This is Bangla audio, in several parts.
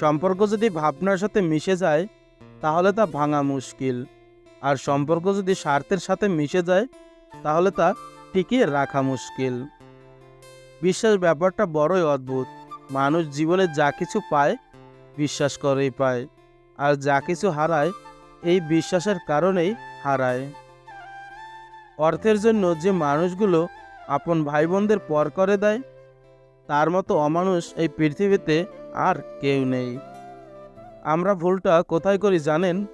সম্পর্ক যদি ভাবনার সাথে মিশে যায়, তাহলে তা ভাঙা মুশকিল। আর সম্পর্ক যদি স্বার্থের সাথে মিশে যায়, তাহলে তা টিকিয়ে রাখা মুশকিল। বিশ্বাস ব্যাপারটা বড়ই অদ্ভুত। মানুষ জীবনে যা কিছু পায়, বিশ্বাস করেই পায়। আর যা কিছু হারায়, এই বিশ্বাসের কারণেই হারায়। অর্থের জন্য যে মানুষগুলো আপন ভাই বোনদের পর করে দেয়, তার মতো অমানুষ এই পৃথিবীতে আর কেউ নেই। আমরা ভুলটা কোথায় করি জানেন?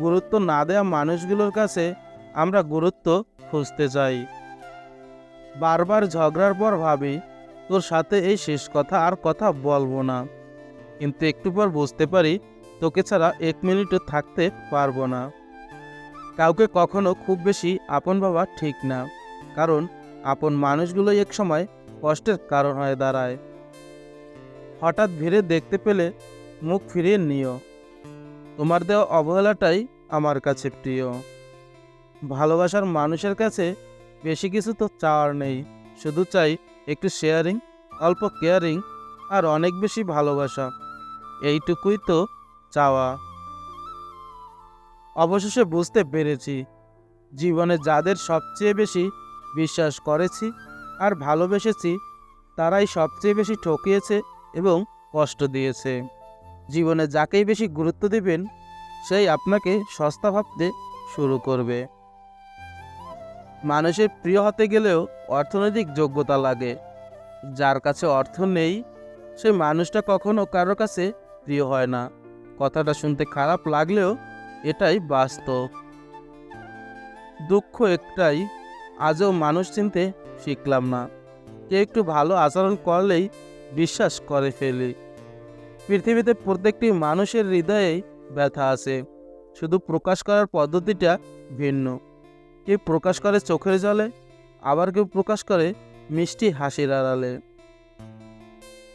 গুরুত্ব না দেওয়া মানুষগুলোর কাছে আমরা গুরুত্ব খুঁজতে চাই। বারবার ঝগড়ার পর ভাবি, তোর সাথে এই শেষ কথা আর কথা বলব না। কিন্তু একটু পর বুঝতে পারি, তোকে ছাড়া এক মিনিটও থাকতে পারব না। কাউকে কখনো খুব বেশি আপন ভাবা ঠিক না। কারণ, আপন মানুষগুলোই এক সময় কষ্টের কারণ হয়ে দাঁড়ায়। হঠাৎ ভিড়ে দেখতে পেলে মুখ ফিরিয়ে নিও। তোমার দেওয়া অবহেলাটাই আমার কাছে প্রিয়। ভালোবাসার মানুষের কাছে বেশি কিছু তো চাওয়ার নেই। শুধু চাই একটু শেয়ারিং অল্প কেয়ারিং আর অনেক বেশি ভালোবাসা। এইটুকুই তো চাওয়া। অবশেষে বুঝতে পেরেছি, জীবনে যাদের সবচেয়ে বেশি বিশ্বাস করেছি আর ভালোবেসেছি, তারাই সবচেয়ে বেশি ঠকিয়েছে এবং কষ্ট দিয়েছে। জীবনে যাকেই বেশি গুরুত্ব দিবেন, সেই আপনাকে সস্তা ভাবতে শুরু করবে। মানুষের প্রিয় হতে গেলেও অর্থনৈতিক যোগ্যতা লাগে। যার কাছে অর্থ নেই, সে মানুষটা কখনো কারোর কাছে প্রিয় হয় না। কথাটা শুনতে খারাপ লাগলেও এটাই বাস্তব। দুঃখ একটাই, আজও মানুষ চিনতে শিখলাম না। কেউ একটু ভালো আচরণ করলেই বিশ্বাস করে ফেলি। পৃথিবীতে প্রত্যেকটি মানুষের হৃদয়েই ব্যথা আছে। শুধু প্রকাশ করার পদ্ধতিটা ভিন্ন। কেউ প্রকাশ করে চোখের জলে, আবার কেউ প্রকাশ করে মিষ্টি হাসির আড়ালে।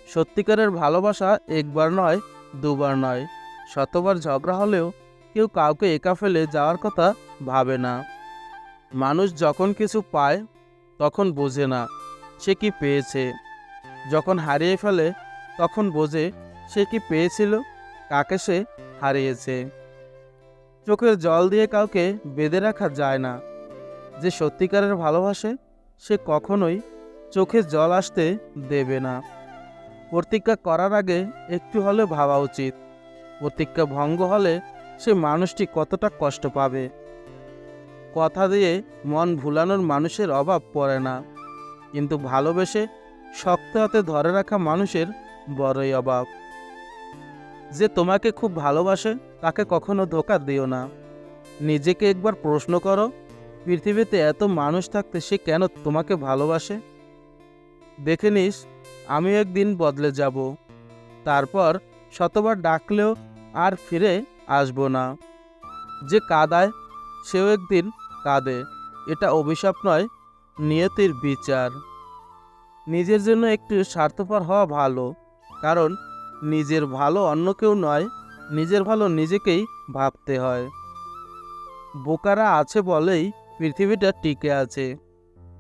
সত্যিকারের ভালোবাসা একবার নয়, দুবার নয়। শতবার ঝগড়া হলেও কেউ কাউকে একা ফেলে যাওয়ার কথা ভাবে না। মানুষ যখন কিছু পায়, তখন বোঝে না সে কি পেয়েছে। যখন হারিয়ে ফেলে, তখন বোঝে সে কি পেয়েছিল, কাকে সে হারিয়েছে। চোখের জল দিয়ে কাউকে বেঁধে রাখা যায় না। যে সত্যিকারের ভালোবাসে, সে কখনোই চোখে জল আসতে দেবে না। প্রতিজ্ঞা করার আগে একটু হলে ভাবা উচিত। প্রতিজ্ঞা ভঙ্গ হলে সে মানুষটি কতটা কষ্ট পাবে। কথা দিয়ে মন ভুলানোর মানুষের অভাব পড়ে না। কিন্তু ভালোবেসে শক্ত হাতে ধরে রাখা মানুষের বড়ই অভাব যে তোমাকে খুব ভালোবাসে, তাকে কখনো ধোকা দিও না। নিজেকে একবার প্রশ্ন করো, পৃথিবীতে এত মানুষ থাকতে সে কেন তোমাকে ভালোবাসে? দেখে নিস আমি একদিন বদলে যাব। তারপর শতবার ডাকলেও আর ফিরে আসব না। যে কাদায়, সেও একদিন কাঁদে। এটা অভিশাপ নয়, নিয়তির বিচার। নিজের জন্য একটু স্বার্থপর হওয়া ভালো, কারণ নিজের ভালো অন্য কেউ নয়, নিজের ভালো নিজেকেই ভাবতে হয়। বোকারা আছে বলেই পৃথিবীটা টিকে আছে।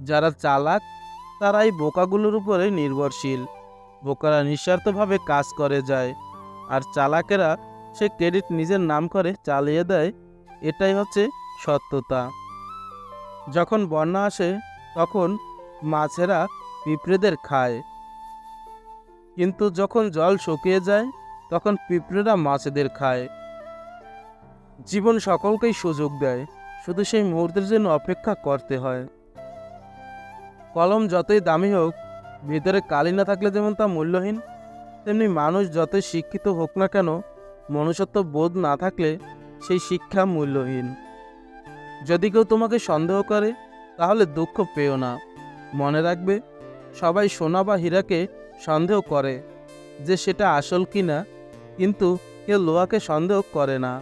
যারা চালাক, তারাই বোকাগুলোর উপরে নির্ভরশীল। বোকারা নিঃস্বার্থভাবে কাজ করে যায়, আর চালাকেরা সে ক্রেডিট নিজের নাম করে চালিয়ে দেয়, এটাই হচ্ছে সত্যতা। যখন বন্যা আসে, তখন মাছেরা পিঁপড়েদের খায়। কিন্তু যখন জল শুকিয়ে যায়, তখন পিঁপড়েরা মাছেদের খায়। জীবন সকলকেই সুযোগ দেয়, শুধু সেই মুহূর্তের জন্য অপেক্ষা করতে হয়। কলম যতই দামি হোক, ভিতরে কালি না থাকলে যেমন তা মূল্যহীন, তেমনি মানুষ যতই শিক্ষিত হোক না কেন, মনুষ্যত্ব বোধ না থাকলে সেই শিক্ষা মূল্যহীন। যদি কেউ তোমাকে সন্দেহ করে, তাহলে দুঃখ পেও না। মনে রাখবে সবাই সোনা বা হীরাকে সন্দেহ করে যে সেটা আসল কি না, কিন্তু কেউ লোহাকে সন্দেহ করে না।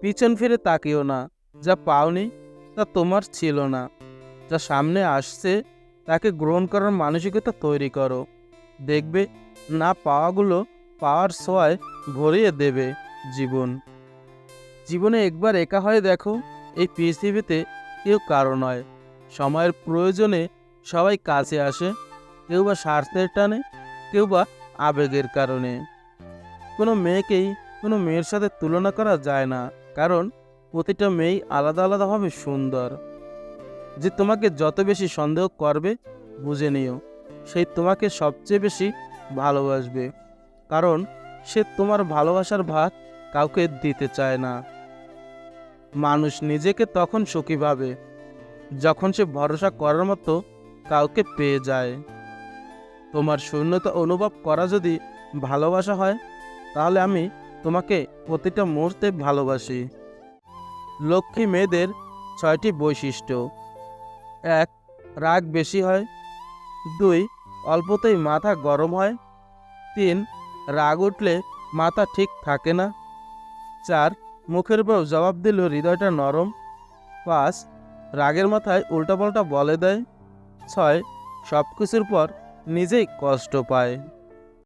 পিছন ফিরে তাকিও না, যা পাওনি তা তোমার ছিল না। যা সামনে আসছে তাকে গ্রহণ করার মানসিকতা তৈরি করো। দেখবে না পাওয়াগুলো পাওয়ার ছোঁয়ায় ভরিয়ে দেবে জীবন। জীবনে একবার একা হয়ে দেখো, এই পৃথিবীতে কেউ কারও নয়। সময়ের প্রয়োজনে সবাই কাছে আসে, কেউ বা স্বার্থের টানে, কেউ বা আবেগের কারণে। কোনো মেয়েকেই কোনো মেয়ের সাথে তুলনা করা যায় না, কারণ প্রতিটা মেয়েই আলাদা আলাদাভাবে সুন্দর। যে তোমাকে যত বেশি সন্দেহ করবে, বুঝে নিও সেই তোমাকে সবচেয়ে বেশি ভালোবাসবে, কারণ সে তোমার ভালোবাসার ভাগ কাউকে দিতে চায় না। মানুষ নিজেকে তখন সুখী ভাবে, যখন সে ভরসা করার মতো কাউকে পেয়ে যায়। তোমার শূন্যতা অনুভব করা যদি ভালোবাসা হয়, তাহলে আমি তোমাকে প্রতিটা মুহূর্তে ভালোবাসি। লক্ষ্মী মেয়েদের ছয়টি বৈশিষ্ট্য। এক, রাগ বেশি হয়। দুই, অল্পতেই মাথা গরম হয়। তিন, রাগ উঠলে মাথা ঠিক থাকে না। চার, মুখের উপর জবাব দিলেও হৃদয়টা নরম। পাঁচ, রাগের মাথায় উল্টাপাল্টা বলে দেয়। ছয় সব কিছুর পর নিজেই কষ্ট পায়।